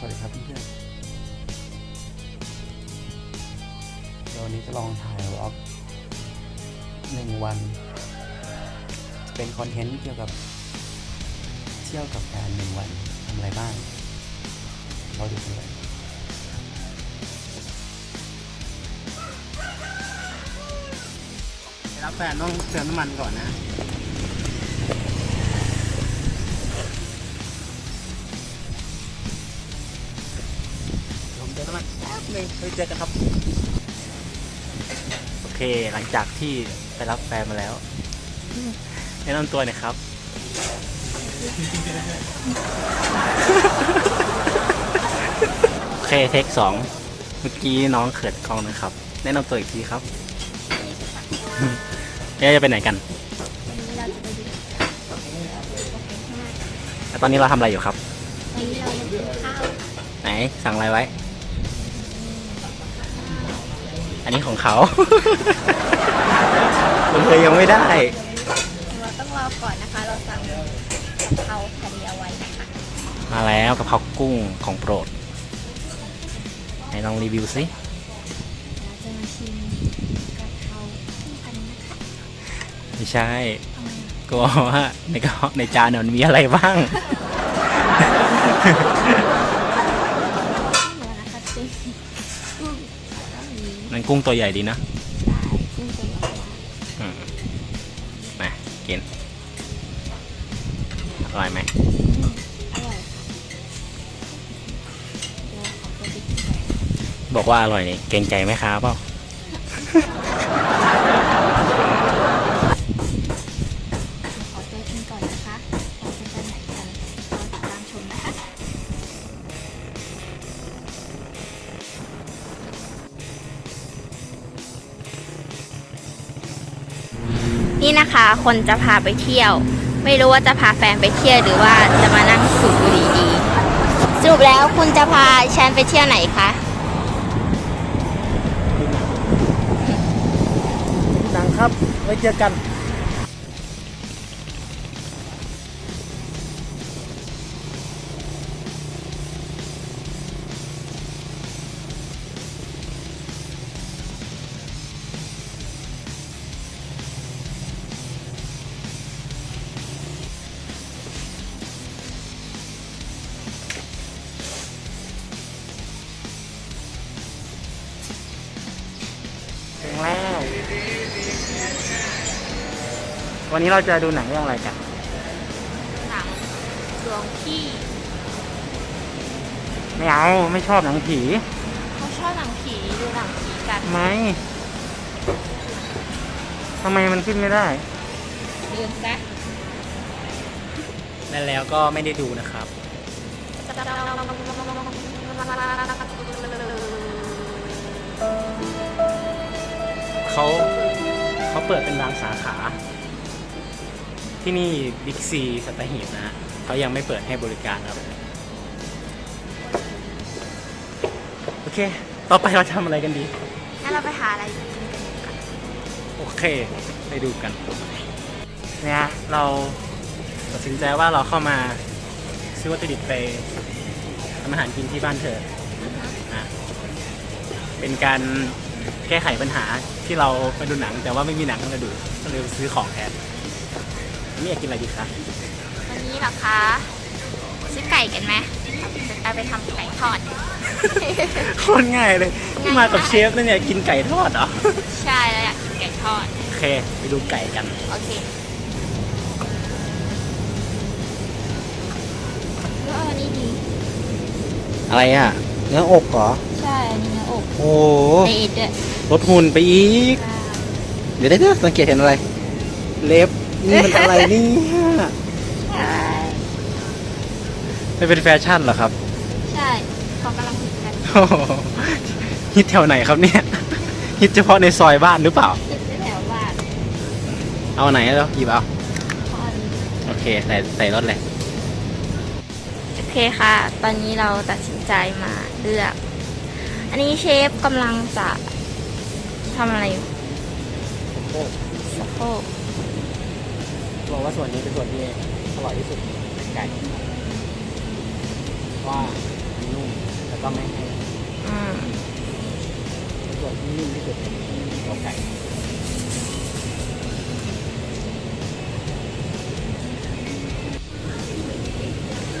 สวัสดีครับเพื่อนเวันนี้จะลองถ่ายวอล์กหนึ่งวัน เป็นคอนเทนต์เกี่ยวกับเที่ยวกับการหนึ่งวันทำอะไรบ้าง เราดูกันเลยรับแฟนต้องเติมน้ำมันก่อนนะ นแป๊บหนึงไปเจอกันครับ โอเคหลังจากที่ไปรับแฟนมาแล้วแนะนำตัวหน่อยครับ โอเคเทคสองเมื่อกี้น้องเขิดกล้องนะครับ แนะนำตัวอีกทีครับเอ๊ะจะไปไหนกันวันนี้เราจะไปดูแล้วตอนนี้เราทำอะไรอยู่ครับวันนี้เราจะกินข้าว ไหนสั่งอะไรไว้ อันนี้ของเขา ผมเคยยังไม่ได้ เราต้องรอก่อนนะคะ เราสั่งกะเพราทะเลเอาไว้นะคะมาแล้วกะเพรากุ้งของโปรดไหนลองรีวิวสิเราจะมาชิมกะเพราคู่กันนะคะไม่ใช่ทำไมอะก็ว่าในกระเพาะในจานเนี่ยมันมีอะไรบ้าง ก็มีมันกุ้งตัวใหญ่ดีนะปลากุ้งตัวใหญ่อืมมากินอร่อยไหมอืมอร่อยค่ะเดี๋ยวขอตัวไปกินก่อน บอกว่าอร่อยนี่เกรงใจไหมค้าเปล่า นี่นะคะ คนจะพาไปเที่ยว ไม่รู้ว่าจะพาแฟนไปเที่ยวหรือว่าจะมานั่งสูบบุหรี่ดีสรุปแล้วคุณจะพาฉันไปเที่ยวไหนคะหนังครับไว้เจอกัน วันนี้เราจะดูหนังเรื่องอะไรกัน หนังดวงพี่ไม่เอาไม่ชอบหนังผีเขาชอบหนังผีดูหนังผีกันไม่ทำไมมันขึ้นไม่ได้ ลืมซะนั่นแล้วก็ไม่ได้ดูนะครับ เขาเขาเปิดเป็นบางสาขา ที่นี่บิ๊กซีสัตหีบนะฮะเขายังไม่เปิดให้บริการครับ โอเค ต่อไปเราทำอะไรกันดี งั้นเราไปหาอะไรกินกันดีกว่าโอเค ไปดูกันเนี่ยเราตัดสินใจว่าเราเข้ามาซื้อวัตถุดิบไปทำอาหารกินที่บ้านเธอนะเป็นการแก้ไขปัญหาที่เราไปดูหนัง แต่ว่าไม่มีหนังให้เราดูก็เลยซื้อของแทน วันนี้อยากกินอะไรดีคะวันนี้เหรอคะซื้อไก่กันไหมจะเอาไปทำไก่ทอด โคตรง่ายเลยที่มากับเชฟนั่นเนี่ยกินไก่ทอดเหรอ ใช่แล้วอยากกินไก่ทอด โอเค ไปดูไก่กัน โอเคแล้วเอาอันนี้ดี อะไรอะ เนื้ออกเหรอ ใช่อันนี้เนื้ออกโอ้เดดด้วยลดหุ่นไปอีก เดี๋ยวได้เดี๋ยวสังเกตเห็นอะไร เล็บ นี่มันอะไรเนี่ยใช่ไม่เป็นแฟชั่นเหรอครับ ใช่เขากำลังฮิตกันโอ้โหฮิตแถวไหนครับเนี่ย ฮิตเฉพาะในซอยบ้านหรือเปล่าฮิตแถวบ้านเอาไหนแล้วหยิบเอา พอดีโอเค ใส่ใส่รถเลย โอเคค่ะ ตอนนี้เราตัดสินใจมาเลือก อันนี้เชฟกำลังจะทำอะไรอยู่สะโพก บอกว่าส่วนนี้เป็นส่วนที่อร่อยที่สุดในไก่เพราะว่ามันนุ่มแล้วก็ไม่แห้งอืมส่วนส่วนที่นิ่มที่สุดตัวไก่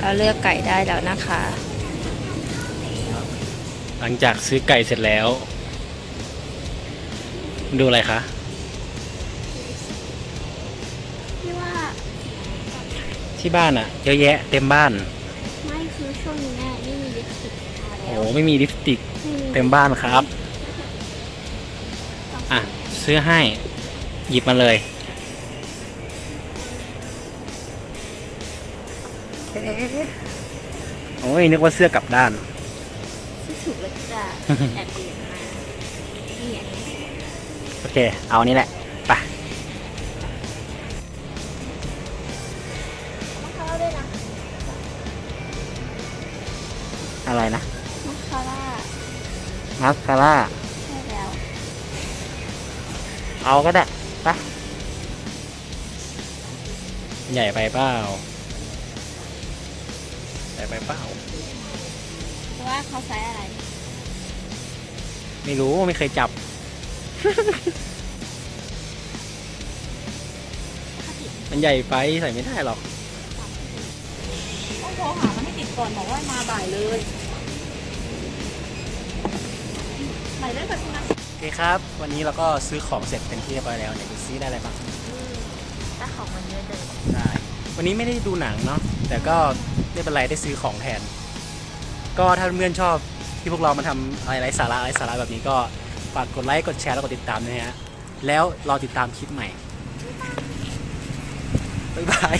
เราเลือกไก่ได้แล้วนะคะ หลังจากซื้อไก่เสร็จแล้ว ดูอะไรคะ ที่บ้านอะเยอะแยะเต็มบ้าน ไม่คือช่วงนี้แม่ไม่มีลิปสติกทาโอ้แล้วโหไม่มีลิปสติกเต็มบ้านครับ อะ ซื้อให้ หยิบมาเลย โอ้ยนึกว่าเสื้อกลับด้าน ที่ถูกเลยจ้ะแอบเปลี่ยนมานี่อันนี้ โอเค เอาอันนี้แหละ ไป มาสคาร่าใช่แล้ว เอาก็ได้ไปใหญ่ไปเปล่าใหญ่ไปเปล่าเพราะว่าเขาใช้อะไร ไม่รู้ไม่เคยจับ มันใหญ่ไปใส่ไม่ได้หรอก ต้องโทรหามันให้ติดก่อนบอกว่ามาบ่ายเลย หมายเลขบัตรคุณนะโอเคครับ วันนี้เราก็ซื้อของเสร็จเป็นที่เรียบร้อยแล้วเนี่ยดูซิได้อะไรบ้างถ้าของมันเยอะเดินได้วันนี้ไม่ได้ดูหนังเนาะแต่ก็ไม่เป็นไรได้ซื้อของแทน ก็ถ้าเพื่อนๆชอบที่พวกเรามาทำอะไรไร้สาระไร้สาระแบบนี้ก็ฝากกดไลค์กดแชร์แล้วกดติดตามด้วยนะฮะแล้วรอติดตามคลิปใหม่บ๊ายบาย